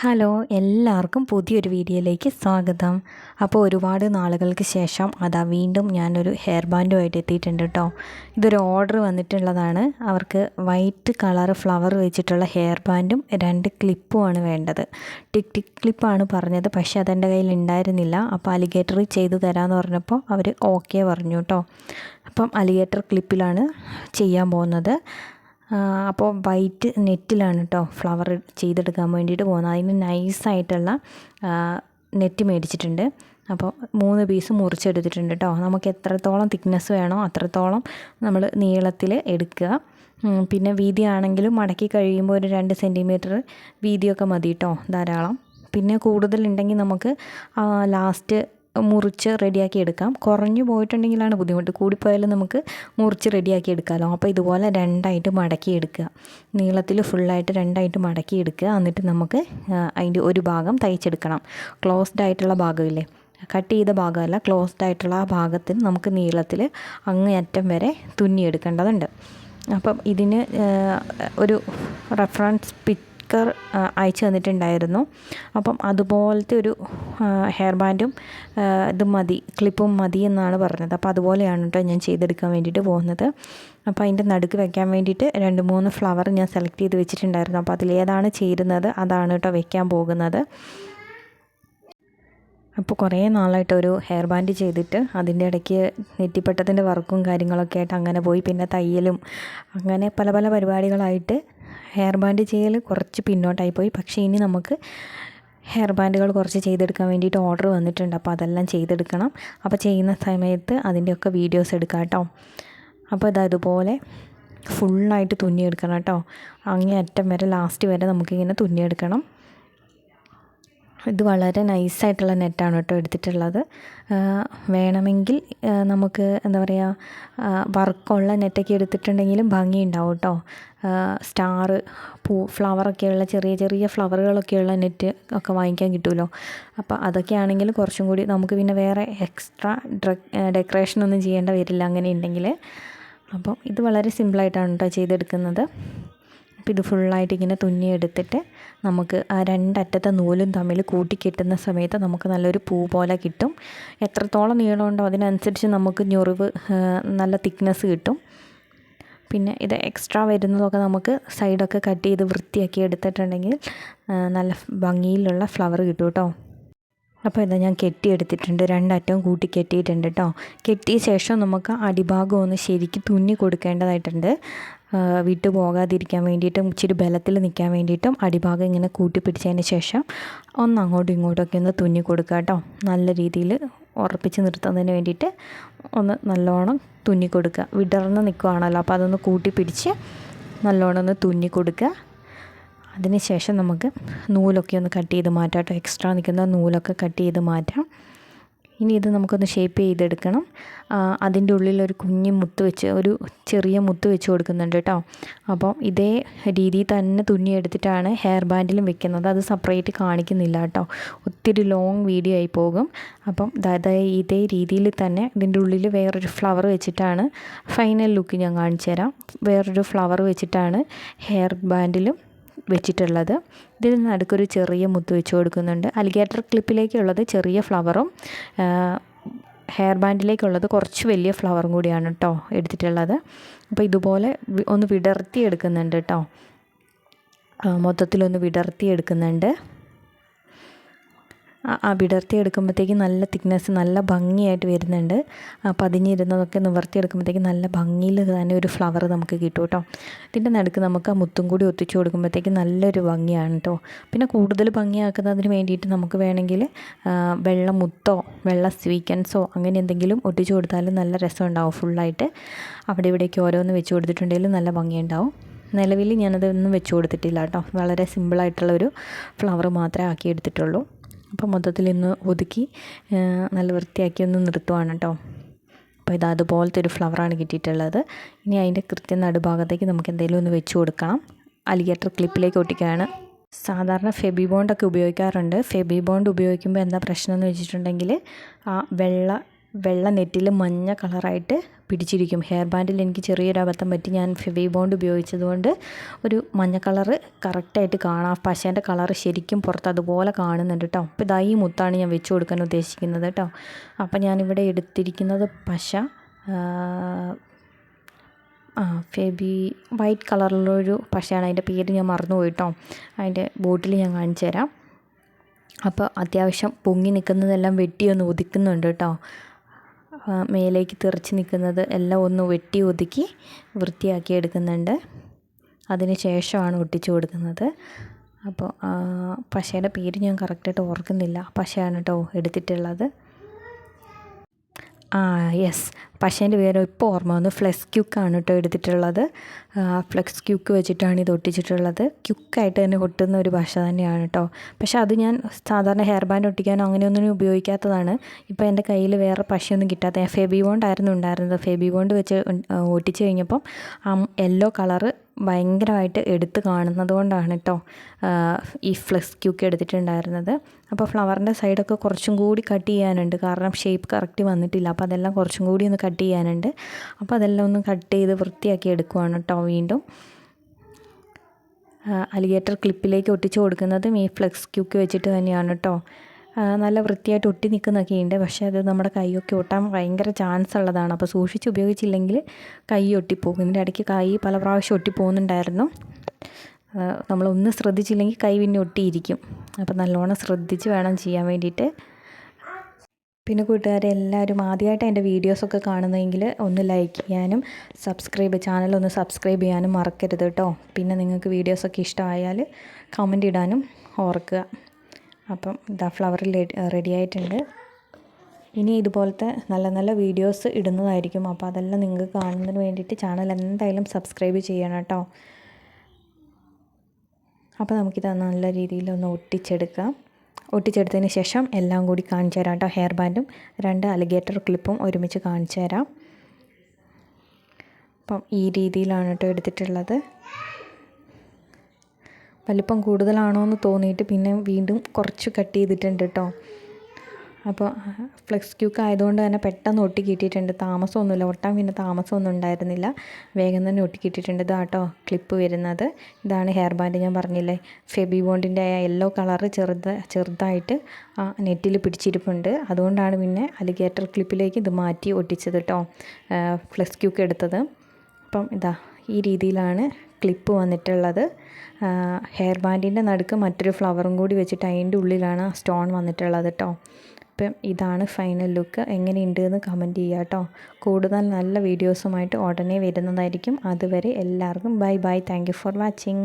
Hello എല്ലാവർക്കും പുതിയൊരു വീഡിയോയിലേക്ക് സ്വാഗതം. അപ്പോൾ ഒരുപാട് നാളുകൾക്ക് ശേഷം അതാ വീണ്ടും ഞാനൊരു ഹെയർ ബാൻഡുമായിട്ട് എത്തിയിട്ടുണ്ട് കേട്ടോ. ഇതൊരു ഓർഡർ വന്നിട്ടുള്ളതാണ്. അവർക്ക് വൈറ്റ് കളർ ഫ്ലവർ വെച്ചിട്ടുള്ള ഹെയർ ബാൻഡും രണ്ട് ക്ലിപ്പുമാണ് വേണ്ടത്. ടിക് ടിക് ക്ലിപ്പാണ് പറഞ്ഞത് പക്ഷേ അതെന്റെ കയ്യിൽ ഉണ്ടായിരുന്നില്ല. അപ്പോൾ അലിഗേറ്ററി ചെയ്തു തരാമെന്ന് പറഞ്ഞപ്പോൾ അവർ ഓക്കെ പറഞ്ഞു കേട്ടോ. അപ്പം അലിഗേറ്റർ ക്ലിപ്പിലാണ് ചെയ്യാൻ പോകുന്നത്. അപ്പോൾ വൈറ്റ് നെറ്റിലാണ് കേട്ടോ ഫ്ലവർ ചെയ്തെടുക്കാൻ വേണ്ടിയിട്ട് പോകുന്നത്. അതിന് നൈസായിട്ടുള്ള നെറ്റ് മേടിച്ചിട്ടുണ്ട്. അപ്പോൾ മൂന്ന് പീസ് മുറിച്ചെടുത്തിട്ടുണ്ട് കേട്ടോ നമുക്ക് എത്രത്തോളം തിക്നെസ് വേണോ അത്രത്തോളം നമ്മൾ നീളത്തിൽ എടുക്കുക. പിന്നെ വീതി ആണെങ്കിലും മടക്കി കഴിയുമ്പോൾ ഒരു രണ്ട് സെന്റിമീറ്റർ വീതിയൊക്കെ മതി കേട്ടോ ധാരാളം. പിന്നെ കൂടുതലുണ്ടെങ്കിൽ നമുക്ക് ലാസ്റ്റ് മുറിച്ച് റെഡിയാക്കി എടുക്കാം. കുറഞ്ഞു പോയിട്ടുണ്ടെങ്കിലാണ് ബുദ്ധിമുട്ട്. കൂടിപ്പോയാലും നമുക്ക് മുറിച്ച് റെഡിയാക്കി എടുക്കാമല്ലോ അപ്പോൾ ഇതുപോലെ രണ്ടായിട്ട് മടക്കി എടുക്കുക. നീളത്തിൽ ഫുള്ളായിട്ട് രണ്ടായിട്ട് മടക്കി എടുക്കുക. എന്നിട്ട് നമുക്ക് അതിന്റെ ഒരു ഭാഗം തയ്ച്ചെടുക്കണം. ക്ലോസ്ഡ് ആയിട്ടുള്ള ഭാഗമില്ലേ? കട്ട് ചെയ്ത ഭാഗമല്ല. ക്ലോസ്ഡ് ആയിട്ടുള്ള ആ ഭാഗത്തിന് നമുക്ക് നീളത്തിൽ അങ്ങേയറ്റം വരെ തുന്നിയെടുക്കേണ്ടതുണ്ട്. അപ്പം ഇതിന് ഒരു റെഫറൻസ് പിക് സ്റ്റിക്കർ അയച്ചു തന്നിട്ടുണ്ടായിരുന്നു. അപ്പം അതുപോലത്തെ ഒരു ഹെയർ ബാൻഡും ഇത് മതി ക്ലിപ്പും മതി എന്നാണ് പറഞ്ഞത്. അപ്പോൾ അതുപോലെയാണ് കേട്ടോ ഞാൻ ചെയ്തെടുക്കാൻ വേണ്ടിയിട്ട് പോകുന്നത്. അപ്പോൾ അതിന്റെ നടുക്ക് വെക്കാൻ വേണ്ടിയിട്ട് രണ്ട് മൂന്ന് ഫ്ലവർ ഞാൻ സെലക്ട് ചെയ്ത് വെച്ചിട്ടുണ്ടായിരുന്നു. അപ്പോൾ അതിലേതാണ് ചേരുന്നത് അതാണ് കേട്ടോ വെക്കാൻ പോകുന്നത്. അപ്പോൾ കുറേ നാളായിട്ട് ഒരു ഹെയർ ബാൻഡ് ചെയ്തിട്ട് അതിന്റെ ഇടയ്ക്ക് നെറ്റിപ്പട്ടത്തിന്റെ വർക്കും കാര്യങ്ങളൊക്കെ ആയിട്ട് അങ്ങനെ പോയി. പിന്നെ തയ്യലും അങ്ങനെ പല പല പരിപാടികളായിട്ട് ഹെയർ ബാൻഡ് ചെയ്യൽ കുറച്ച് പിന്നോട്ടായി പോയി പക്ഷേ ഇനി നമുക്ക് ഹെയർ ബാൻഡുകൾ കുറച്ച് ചെയ്തെടുക്കാൻ വേണ്ടിയിട്ട് ഓർഡർ വന്നിട്ടുണ്ട്. അപ്പോൾ അതെല്ലാം ചെയ്തെടുക്കണം. അപ്പോൾ ചെയ്യുന്ന സമയത്ത് അതിന്റെയൊക്കെ വീഡിയോസ് എടുക്കാം കേട്ടോ. അപ്പോൾ ഇതാ ഇതുപോലെ ഫുള്ളായിട്ട് തുന്നിയെടുക്കണം കേട്ടോ. അങ്ങേ അറ്റം വരെ ലാസ്റ്റ് വരെ നമുക്കിങ്ങനെ തുന്നിയെടുക്കണം. ഇത് വളരെ നൈസായിട്ടുള്ള നെറ്റാണ് കേട്ടോ എടുത്തിട്ടുള്ളത്. വേണമെങ്കിൽ നമുക്ക് എന്താ പറയുക വർക്കുള്ള നെറ്റൊക്കെ എടുത്തിട്ടുണ്ടെങ്കിലും ഭംഗിയുണ്ടാവും കേട്ടോ. സ്റ്റാർ പൂ ഫ്ലവറൊക്കെയുള്ള ചെറിയ ചെറിയ ഫ്ലവറുകളൊക്കെയുള്ള നെറ്റ് ഒക്കെ വാങ്ങിക്കാൻ കിട്ടുമല്ലോ അപ്പോൾ അതൊക്കെ ആണെങ്കിൽ കുറച്ചും കൂടി നമുക്ക് പിന്നെ വേറെ എക്സ്ട്രാ ഡെക്കറേഷൻ ഒന്നും ചെയ്യേണ്ട വരില്ല അങ്ങനെ ഉണ്ടെങ്കിൽ അപ്പോൾ ഇത് വളരെ സിമ്പിളായിട്ടാണ് കേട്ടോ ചെയ്തെടുക്കുന്നത്. അപ്പോൾ ഇത് ഫുള്ളായിട്ട് ഇങ്ങനെ തുന്നിയെടുത്തിട്ട് നമുക്ക് ആ രണ്ടറ്റത്തെ നൂലും തമ്മിൽ കൂട്ടിക്കെട്ടുന്ന സമയത്ത് നമുക്ക് നല്ലൊരു പൂ പോലെ കിട്ടും. എത്രത്തോളം നീളമുണ്ടോ അതിനനുസരിച്ച് നമുക്ക് ഞൊറിവ് നല്ല തിക്നെസ് കിട്ടും. പിന്നെ ഇത് എക്സ്ട്രാ വരുന്നതൊക്കെ നമുക്ക് സൈഡൊക്കെ കട്ട് ചെയ്ത് വൃത്തിയാക്കി എടുത്തിട്ടുണ്ടെങ്കിൽ നല്ല ഭംഗിയിലുള്ള ഫ്ലവർ കിട്ടും കേട്ടോ അപ്പോൾ ഇതാ ഞാൻ കെട്ടിയെടുത്തിട്ടുണ്ട്. രണ്ടറ്റവും കൂട്ടി കെട്ടിയിട്ടുണ്ട് കേട്ടോ കെട്ടിയ ശേഷം നമുക്ക് അടിഭാഗം ഒന്ന് ശരിക്ക് തുന്നി കൊടുക്കേണ്ടതായിട്ടുണ്ട്. വിട്ടു പോകാതിരിക്കാൻ വേണ്ടിയിട്ടും ഇച്ചിരി ബലത്തിൽ നിൽക്കാൻ വേണ്ടിയിട്ടും അടിഭാഗം ഇങ്ങനെ കൂട്ടി പിടിച്ചതിന് ശേഷം ഒന്ന് അങ്ങോട്ടും ഇങ്ങോട്ടൊക്കെ ഒന്ന് തുന്നി കൊടുക്കുക കേട്ടോ നല്ല രീതിയിൽ ഉറപ്പിച്ച് നിർത്തുന്നതിന് വേണ്ടിയിട്ട് ഒന്ന് നല്ലോണം തുന്നി കൊടുക്കുക. വിടർന്ന് നിൽക്കുകയാണല്ലോ അപ്പോൾ അതൊന്ന് കൂട്ടി പിടിച്ച് നല്ലോണം ഒന്ന് തുന്നി കൊടുക്കുക. അതിന് ശേഷം നമുക്ക് നൂലൊക്കെ ഒന്ന് കട്ട് ചെയ്ത് മാറ്റാം കേട്ടോ. എക്സ്ട്രാ നിൽക്കുന്ന നൂലൊക്കെ കട്ട് ചെയ്ത് മാറ്റാം. ഇനി ഇത് നമുക്കൊന്ന് ഷേപ്പ് ചെയ്തെടുക്കണം. അതിന്റെ ഉള്ളിൽ ഒരു കുഞ്ഞ് മുത്ത് വെച്ച് ഒരു ചെറിയ മുത്ത് വെച്ച് കൊടുക്കുന്നുണ്ട് കേട്ടോ. അപ്പോൾ ഇതേ രീതിയിൽ തന്നെ തുന്നിയെടുത്തിട്ടാണ് ഹെയർ ബാൻഡിലും വെക്കുന്നത്. അത് സെപ്പറേറ്റ് കാണിക്കുന്നില്ല കേട്ടോ. ഒത്തിരി ലോങ് വീഡിയോ ആയി പോകും. അപ്പം അതായത് ഇതേ രീതിയിൽ തന്നെ ഇതിന്റെ ഉള്ളിൽ വേറൊരു ഫ്ലവർ വെച്ചിട്ടാണ് ഫൈനൽ ലുക്ക് ഞാൻ കാണിച്ചു തരാം വേറൊരു ഫ്ലവർ വെച്ചിട്ടാണ് ഹെയർ ബാൻഡിലും വെച്ചിട്ടുള്ളത്. ഇതിൽ നടുക്കൊരു ചെറിയ മുത്ത് വെച്ച് കൊടുക്കുന്നുണ്ട്. അലിഗേറ്റർ ക്ലിപ്പിലേക്കുള്ളത് ചെറിയ ഫ്ലവറും ഹെയർ ബാൻഡിലേക്കുള്ളത് കുറച്ച് വലിയ ഫ്ലവറും കൂടിയാണ് കേട്ടോ എടുത്തിട്ടുള്ളത്. അപ്പോൾ ഇതുപോലെ ഒന്ന് വിടർത്തി എടുക്കുന്നുണ്ട് കേട്ടോ മൊത്തത്തിലൊന്ന് വിടർത്തി എടുക്കുന്നുണ്ട് ആ വിടർത്തി എടുക്കുമ്പോഴത്തേക്ക് നല്ല തിക്നെസ് നല്ല ഭംഗിയായിട്ട് വരുന്നുണ്ട്. പതിഞ്ഞിരുന്നതൊക്കെ നിവർത്തി എടുക്കുമ്പോഴത്തേക്ക് നല്ല ഭംഗിയിൽ തന്നെ ഒരു ഫ്ലവർ നമുക്ക് കിട്ടും കേട്ടോ. ഇതിന്റെ നടുക്ക് നമുക്ക് ആ മുത്തും കൂടി ഒത്തിച്ചു കൊടുക്കുമ്പോഴത്തേക്ക് നല്ലൊരു ഭംഗിയാണ് കേട്ടോ. പിന്നെ കൂടുതൽ ഭംഗിയാക്കുന്നതിന് വേണ്ടിയിട്ട് നമുക്ക് വേണമെങ്കിൽ വെള്ള മുത്തോ വെള്ള സ്വീക്കൻസോ അങ്ങനെ എന്തെങ്കിലും ഒട്ടിച്ചു കൊടുത്താലും നല്ല രസം ഉണ്ടാവും ഫുള്ളായിട്ട്. അവിടെ ഇവിടേക്ക് ഓരോന്ന് വെച്ച് കൊടുത്തിട്ടുണ്ടെങ്കിൽ നല്ല ഭംഗിയുണ്ടാവും. നിലവിൽ ഞാനതൊന്നും വെച്ച് കൊടുത്തിട്ടില്ല കേട്ടോ. വളരെ സിമ്പിളായിട്ടുള്ളൊരു ഫ്ലവർ മാത്രമേ ആക്കി എടുത്തിട്ടുള്ളൂ. അപ്പോൾ മൊത്തത്തിൽ ഇന്ന് ഒതുക്കി നല്ല വൃത്തിയാക്കി ഒന്ന് നിർത്തുവാണ് കേട്ടോ. അപ്പോൾ ഇത് അതുപോലത്തെ ഒരു ഫ്ലവറാണ് കിട്ടിയിട്ടുള്ളത്. ഇനി അതിന്റെ കൃത്യം നടുഭാഗത്തേക്ക് നമുക്ക് എന്തെങ്കിലും ഒന്ന് വെച്ച് കൊടുക്കണം. അലിഗേറ്റർ ക്ലിപ്പിലേക്ക് ഒട്ടിക്കുകയാണ്. സാധാരണ ഫെബി ബോണ്ടൊക്കെ ഉപയോഗിക്കാറുണ്ട്. ഫെബി ബോണ്ട് ഉപയോഗിക്കുമ്പോൾ എന്താ പ്രശ്നം എന്ന് വെച്ചിട്ടുണ്ടെങ്കിൽ ആ വെള്ള വെള്ള നെറ്റിൽ മഞ്ഞ കളറായിട്ട് പിടിച്ചിരിക്കും. ഹെയർ ബാൻഡിൽ എനിക്ക് ചെറിയൊരു അബദ്ധം പറ്റി ഞാൻ ഫെവി ബോണ്ട് ഉപയോഗിച്ചതുകൊണ്ട് ഒരു മഞ്ഞ കളറ് കറക്റ്റായിട്ട് കാണാം. പശേന്റെ കളറ് ശരിക്കും പുറത്ത് അതുപോലെ കാണുന്നുണ്ട് കേട്ടോ അപ്പോൾ ഇതാ ഈ മുത്താണ് ഞാൻ വെച്ച് കൊടുക്കാൻ ഉദ്ദേശിക്കുന്നത് കേട്ടോ അപ്പോൾ ഞാനിവിടെ എടുത്തിരിക്കുന്നത് പശ. ആ ഫെബി വൈറ്റ് കളറിലൊരു പശയാണ്. അതിന്റെ പേര് ഞാൻ മറന്നുപോയി കേട്ടോ അതിന്റെ ബോട്ടിൽ ഞാൻ കാണിച്ചു തരാം അപ്പോൾ അത്യാവശ്യം പൊങ്ങി നിൽക്കുന്നതെല്ലാം വെട്ടി ഒന്ന് ഒതുക്കുന്നുണ്ട് കേട്ടോ മേലേക്ക് തെറിച്ച് നിൽക്കുന്നത് എല്ലാം ഒന്ന് വെട്ടി ഒതുക്കി വൃത്തിയാക്കി എടുക്കുന്നുണ്ട്. അതിന് ശേഷമാണ് ഒട്ടിച്ചു കൊടുക്കുന്നത്. അപ്പോൾ പശയുടെ പേര് ഞാൻ കറക്റ്റായിട്ട് ഓർക്കുന്നില്ല. പശയാണ് കേട്ടോ എടുത്തിട്ടുള്ളത്. ആ യെസ് പശേന്റെ പേര് ഇപ്പോൾ ഓർമ്മ വന്നു. ഫ്ലെക്സ് ക്യുക്കാണ് കേട്ടോ എടുത്തിട്ടുള്ളത്. ഫ്ലെക്സ് ക്യുക്ക് വെച്ചിട്ടാണ് ഇത് ഒട്ടിച്ചിട്ടുള്ളത്. ക്യുക്കായിട്ട് തന്നെ ഒട്ടുന്ന ഒരു പശ തന്നെയാണ് കേട്ടോ പക്ഷേ അത് ഞാൻ സാധാരണ ഹെയർ ബാൻഡ് ഒട്ടിക്കാനോ അങ്ങനെയൊന്നും ഉപയോഗിക്കാത്തതാണ്. ഇപ്പോൾ എന്റെ കയ്യിൽ വേറെ പശയൊന്നും കിട്ടാത്ത ഫെബി ബോണ്ടായിരുന്നു ഉണ്ടായിരുന്നത്. ഫെബി ബോണ്ട് വെച്ച് ഒട്ടിച്ച് കഴിഞ്ഞപ്പം ആ യെല്ലോ കളറ് ഭയങ്കരമായിട്ട് എടുത്ത് കാണുന്നത് കൊണ്ടാണ് കേട്ടോ ഈ ഫ്ലെക്സ് ക്യൂക്ക് എടുത്തിട്ടുണ്ടായിരുന്നത്. അപ്പോൾ ഫ്ലവറിന്റെ സൈഡൊക്കെ കുറച്ചും കൂടി കട്ട് ചെയ്യാനുണ്ട്. കാരണം ഷേപ്പ് കറക്റ്റ് വന്നിട്ടില്ല. അപ്പോൾ അതെല്ലാം കുറച്ചും കൂടി ഒന്ന് കട്ട് ചെയ്യാനുണ്ട്. അപ്പോൾ അതെല്ലാം ഒന്ന് കട്ട് ചെയ്ത് വൃത്തിയാക്കി എടുക്കുവാണ് കേട്ടോ വീണ്ടും. അലിഗേറ്റർ ക്ലിപ്പിലേക്ക് ഒട്ടിച്ച് കൊടുക്കുന്നതും ഈ ഫ്ലെക്സ് ക്യൂക്ക് വെച്ചിട്ട് തന്നെയാണ് കേട്ടോ നല്ല വൃത്തിയായിട്ട് ഒട്ടി നിൽക്കുന്നൊക്കെയുണ്ട്. പക്ഷേ അത് നമ്മുടെ കൈയൊക്കെ ഒട്ടാൻ ഭയങ്കര ചാൻസ് ഉള്ളതാണ് അപ്പോൾ സൂക്ഷിച്ച് ഉപയോഗിച്ചില്ലെങ്കിൽ കൈ ഒട്ടിപ്പോകും. ഇതിന്റെ ഇടയ്ക്ക് കൈ പല പ്രാവശ്യം ഒട്ടിപ്പോകുന്നുണ്ടായിരുന്നു. നമ്മളൊന്ന് ശ്രദ്ധിച്ചില്ലെങ്കിൽ കൈ പിന്നെ ഒട്ടിയിരിക്കും. അപ്പോൾ നല്ലോണം ശ്രദ്ധിച്ച് വേണം ചെയ്യാൻ വേണ്ടിയിട്ട്. പിന്നെ കൂട്ടുകാരെ എല്ലാവരും ആദ്യമായിട്ട് എന്റെ വീഡിയോസൊക്കെ കാണുന്നതെങ്കിൽ ഒന്ന് ലൈക്ക് ചെയ്യാനും സബ്സ്ക്രൈബ് ചാനലൊന്ന് സബ്സ്ക്രൈബ് ചെയ്യാനും മറക്കരുത് കേട്ടോ. പിന്നെ നിങ്ങൾക്ക് വീഡിയോസൊക്കെ ഇഷ്ടമായാൽ കമന്റ് ഇടാനും ഓർക്കുക. അപ്പം ഇതാ ഫ്ലവർ റെഡി ആയിട്ടുണ്ട്. ഇനി ഇതുപോലത്തെ നല്ല നല്ല വീഡിയോസ് ഇടുന്നതായിരിക്കും. അപ്പോൾ അതെല്ലാം നിങ്ങൾക്ക് കാണുന്നതിന് വേണ്ടിയിട്ട് ചാനൽ എന്തായാലും സബ്സ്ക്രൈബ് ചെയ്യണം കേട്ടോ. അപ്പോൾ നമുക്കിത് നല്ല രീതിയിൽ ഒന്ന് ഒട്ടിച്ചെടുക്കാം. ഒട്ടിച്ചെടുത്തതിന് ശേഷം എല്ലാം കൂടി കാണിച്ചു തരാം കേട്ടോ. ഹെയർ ബാൻഡും രണ്ട് അലിഗേറ്റർ ക്ലിപ്പും ഒരുമിച്ച് കാണിച്ചു തരാം. അപ്പം ഈ രീതിയിലാണ് കേട്ടോ എടുത്തിട്ടുള്ളത്. വലിപ്പം കൂടുതലാണോ എന്ന് തോന്നിയിട്ട് പിന്നെ വീണ്ടും കുറച്ച് കട്ട് ചെയ്തിട്ടുണ്ട് കേട്ടോ അപ്പോൾ ഫ്ലെക്സ് ക്യൂക്ക് ആയതുകൊണ്ട് തന്നെ പെട്ടെന്ന് ഒട്ടി കിട്ടിയിട്ടുണ്ട്. താമസമൊന്നുമില്ല. ഒട്ടാൻ പിന്നെ താമസമൊന്നും ഉണ്ടായിരുന്നില്ല. വേഗം തന്നെ ഒട്ടി കിട്ടിയിട്ടുണ്ട്. ഇതാട്ടോ ക്ലിപ്പ് വരുന്നത്. ഇതാണ് ഹെയർ ബാൻഡ് ഞാൻ പറഞ്ഞില്ലേ. ഫെബി ബോണ്ടിന്റെ ആ യെല്ലോ കളറ് ചെറുത് ചെറുതായിട്ട് ആ നെറ്റിൽ പിടിച്ചിരിപ്പുണ്ട്. അതുകൊണ്ടാണ് പിന്നെ അലിഗേറ്റർ ക്ലിപ്പിലേക്ക് ഇത് മാറ്റി ഒട്ടിച്ചത് കേട്ടോ ഫ്ലെക്സ് ക്യൂക്ക് എടുത്തത്. അപ്പം ഇതാ ഈ രീതിയിലാണ് ക്ലിപ്പ് വന്നിട്ടുള്ളത്. ഹെയർ ബാൻഡിന്റെ നടുക്ക് മറ്റൊരു ഫ്ലവറും കൂടി വെച്ചിട്ട് അതിന്റെ ഉള്ളിലാണ് സ്റ്റോൺ വന്നിട്ടുള്ളത് കേട്ടോ അപ്പം ഇതാണ് ഫൈനൽ ലുക്ക് എങ്ങനെയുണ്ട് എന്ന് കമന്റ് ചെയ്യുക കേട്ടോ കൂടുതൽ നല്ല വീഡിയോസുമായിട്ട് ഉടനെ വരുന്നതായിരിക്കും. അതുവരെ എല്ലാവർക്കും bye bye thank for watching